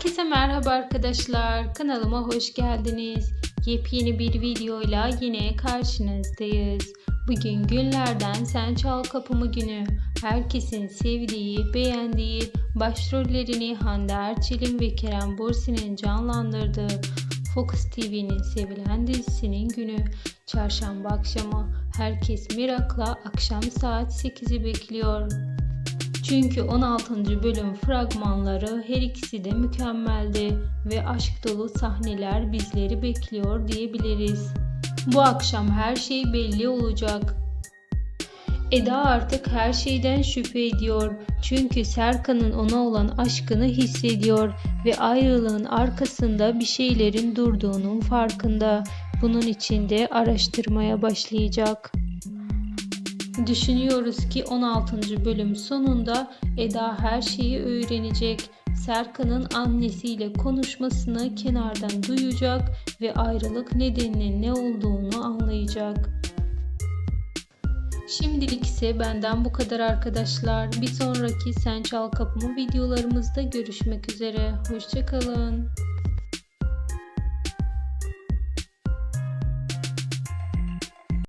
Herkese merhaba arkadaşlar. Kanalıma hoş geldiniz. Yepyeni bir videoyla yine karşınızdayız. Bugün günlerden Sen Çal Kapımı günü. Herkesin sevdiği, beğendiği başrollerini Hande Erçel'in ve Kerem Bürsin'in canlandırdığı Fox TV'nin sevilen dizisinin günü. Çarşamba akşamı herkes merakla akşam saat 8'i bekliyor. Çünkü 16. bölüm fragmanları her ikisi de mükemmeldi ve aşk dolu sahneler bizleri bekliyor diyebiliriz. Bu akşam her şey belli olacak. Eda artık her şeyden şüphe ediyor. Çünkü Serkan'ın ona olan aşkını hissediyor ve ayrılığın arkasında bir şeylerin durduğunun farkında. Bunun için de araştırmaya başlayacak. Düşünüyoruz ki 16. bölüm sonunda Eda her şeyi öğrenecek. Serkan'ın annesiyle konuşmasını kenardan duyacak ve ayrılık nedeninin ne olduğunu anlayacak. Şimdilik ise benden bu kadar arkadaşlar. Bir sonraki Sen Çal Kapımı videolarımızda görüşmek üzere. Hoşçakalın.